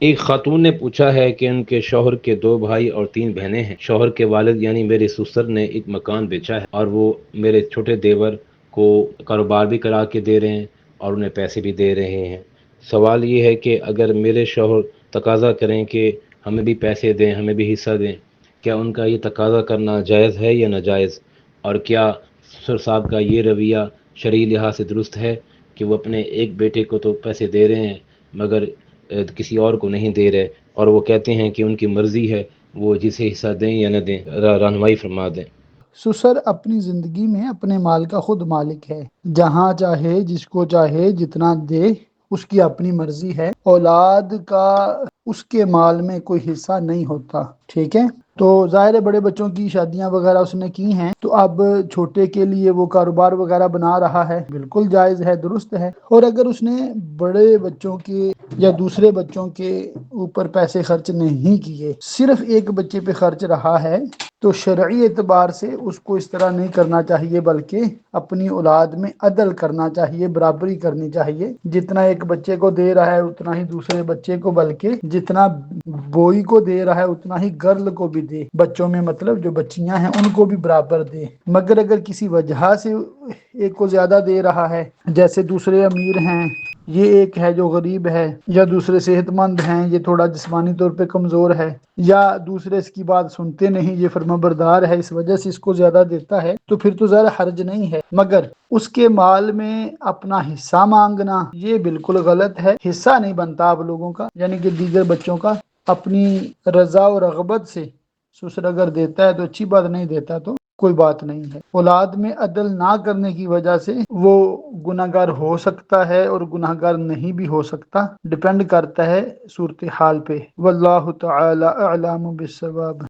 ایک خاتون نے پوچھا ہے کہ ان کے شوہر کے دو بھائی اور تین بہنیں ہیں۔ شوہر کے والد یعنی میرے سسر نے ایک مکان بیچا ہے اور وہ میرے چھوٹے دیور کو کاروبار بھی کرا کے دے رہے ہیں اور انہیں پیسے بھی دے رہے ہیں۔ سوال یہ ہے کہ اگر میرے شوہر تقاضا کریں کہ ہمیں بھی پیسے دیں، ہمیں بھی حصہ دیں، کیا ان کا یہ تقاضا کرنا جائز ہے یا ناجائز؟ اور کیا سسر صاحب کا یہ رویہ شرعی لحاظ سے درست ہے کہ وہ اپنے ایک بیٹے کو تو پیسے دے رہے ہیں، مگر کسی اور کو نہیں دے رہے اور وہ کہتے ہیں کہ ان کی مرضی ہے وہ جسے حصہ دیں یا نہ دیں رہنمائی فرما دیں۔ سسر اپنی زندگی میں اپنے مال کا خود مالک ہے۔ جہاں چاہے، جس کو چاہے، جتنا دے اس کی اپنی مرضی ہے۔ اولاد کا اس کے مال میں کوئی حصہ نہیں ہوتا، ٹھیک ہے؟ تو ظاہر ہے بڑے بچوں کی شادیاں وغیرہ اس نے کی ہیں۔ تو اب چھوٹے کے لیے وہ کاروبار وغیرہ بنا رہا ہے، بالکل جائز ہے، درست ہے۔ اور اگر اس نے بڑے بچوں کے یا دوسرے بچوں کے اوپر پیسے خرچ نہیں کیے، صرف ایک بچے پہ خرچ رہا ہے تو شرعی اعتبار سے اس کو اس طرح نہیں کرنا چاہیے بلکہ اپنی اولاد میں عدل کرنا چاہیے، برابری کرنی چاہیے۔ جتنا ایک بچے کو دے رہا ہے اتنا ہی دوسرے بچے کو، بلکہ جتنا بوئی کو دے رہا ہے اتنا ہی گرل کو بھی دے۔ بچوں میں مطلب جو بچیاں ہیں ان کو بھی برابر دے۔ مگر اگر کسی وجہ سے ایک کو زیادہ دے رہا ہے، جیسے دوسرے امیر ہیں یہ ایک ہے جو غریب ہے، یا دوسرے صحت مند ہیں، یہ تھوڑا جسمانی طور پہ کمزور ہے، یا دوسرے اس کی بات سنتے نہیں، یہ فرما بردار ہے، اس وجہ سے اس کو زیادہ دیتا ہے، تو پھر تو ذرا حرج نہیں ہے۔ مگر اس کے مال میں اپنا حصہ مانگنا، یہ بالکل غلط ہے۔ حصہ نہیں بنتا آپ لوگوں کا یعنی کہ دیگر بچوں کا، اپنی رضا و رغبت سے۔ سسر اگر دیتا ہے تو اچھی بات نہیں دیتا تو؟ کوئی بات نہیں ہے۔ اولاد میں عدل نہ کرنے کی وجہ سے وہ گناہ گار ہو سکتا ہے اور گناہ گار نہیں بھی ہو سکتا۔ ڈپینڈ کرتا ہے صورت حال پہ۔ واللہ تعالی اعلام بالصواب۔